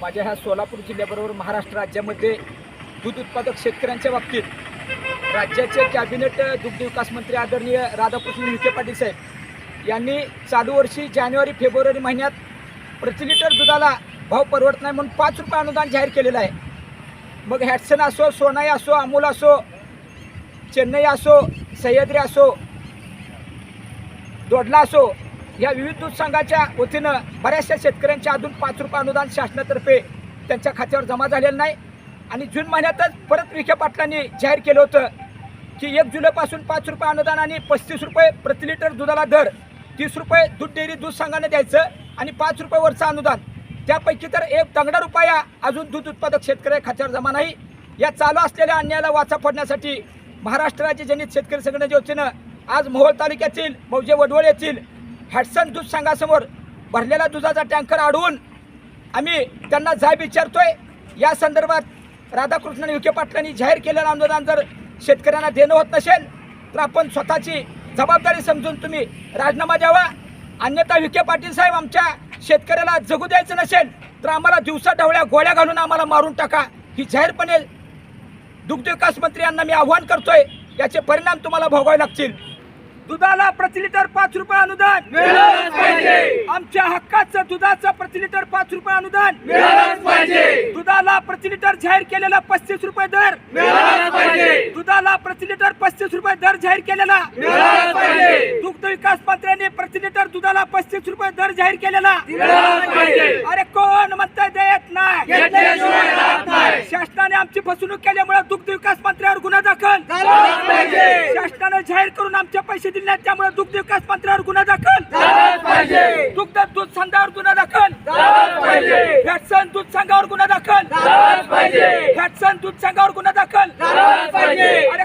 माझ्या ह्या सोलापूर जिल्ह्याबरोबर महाराष्ट्र राज्यामध्ये दूध उत्पादक शेतकऱ्यांच्या बाबतीत राज्याचे कॅबिनेट दुग्धविकास मंत्री आदरणीय राधाकृष्ण विखे पाटील साहेब यांनी चालू वर्षी जानेवारी फेब्रुवारी महिन्यात प्रति लिटर दुधाला भाव परवडत नाही म्हणून पाच रुपये अनुदान जाहीर केलेलं आहे. मग हॅटसन असो सोनाई असो अमूल असो चेन्नई असो सह्याद्री असो दोडला असो या विविध दूध संघाच्या वतीनं बऱ्याचशा शेतकऱ्यांच्या अजून पाच रुपये अनुदान शासनातर्फे त्यांच्या खात्यावर जमा झालेलं नाही. आणि जून महिन्यातच परत विखे पाटलांनी जाहीर केलं होतं की एक जुलैपासून पाच रुपये अनुदान आणि पस्तीस रुपये प्रति लिटर दुधाला दर तीस रुपये दूध डेअरी दूध संघाने द्यायचं आणि पाच रुपये वरचं अनुदान. त्यापैकी तर एक दंगडा रुपया अजून दूध उत्पादक शेतकऱ्या खात्यावर जमा नाही. या चालू असलेल्या अन्यायाला वाचा फोडण्यासाठी महाराष्ट्र राज्य जनित शेतकरी संघटनेच्या वतीनं आज मोहोळ तालुक्यातील मौजे वडवळ येथील हॅटसन दूध संघासमोर भरलेला दुधाचा टँकर अडवून आम्ही त्यांना जाब विचारतोय. या संदर्भात राधाकृष्णन विखे पाटलांनी जाहीर केलेलं आंदोलन जर शेतकऱ्यांना देणं होत नसेल तर आपण स्वतःची जबाबदारी समजून तुम्ही राजीनामा द्यावा. अन्यथा विखे पाटील साहेब आमच्या शेतकऱ्याला जगू द्यायचं नसेल तर आम्हाला दिवसा ढवळ्या गोळ्या घालून आम्हाला मारून टाका. ही जाहीरपणे दुग्धविकास मंत्री यांना मी आव्हान करतोय. याचे परिणाम तुम्हाला भोगावे लागतील. दुधाला प्रति लिटर पाच रुपये अनुदान. मिळालंच पाहिजे. आमच्या हक्काचं दुधाचं प्रति लिटर पाच रुपये अनुदान. मिळालंच पाहिजे. दुधाला प्रति लिटर जाहीर केलेला पस्तीस रुपये दर. मिळालंच पाहिजे. दुधाला प्रति लिटर पस्तीस रुपये दर जाहीर केलेला. मिळालंच पाहिजे. दुग्ध विकास मंत्र्यांनी प्रति लिटर दुधाला पस्तीस रुपये दर जाहीर केलेला. मिळालंच पाहिजे. अरे कोण म्हणताय देत नाही. शासनाने आमची फसवणूक केल्यामुळे दुग्ध विकास मंत्र्यावर गुन्हा दाखल झालाच पाहिजे. शासनाने जाहीर करून आमचे पैसे दिले नाहीत, त्यामुळे दुग्ध विकास मंत्र्यावर गुन्हा दाखल. दुग्ध दूध संघावर गुन्हा दाखल. फॅटसन दूध संघावर गुन्हा दाखल. फॅटसन दूध संघावर गुन्हा दाखल. अरे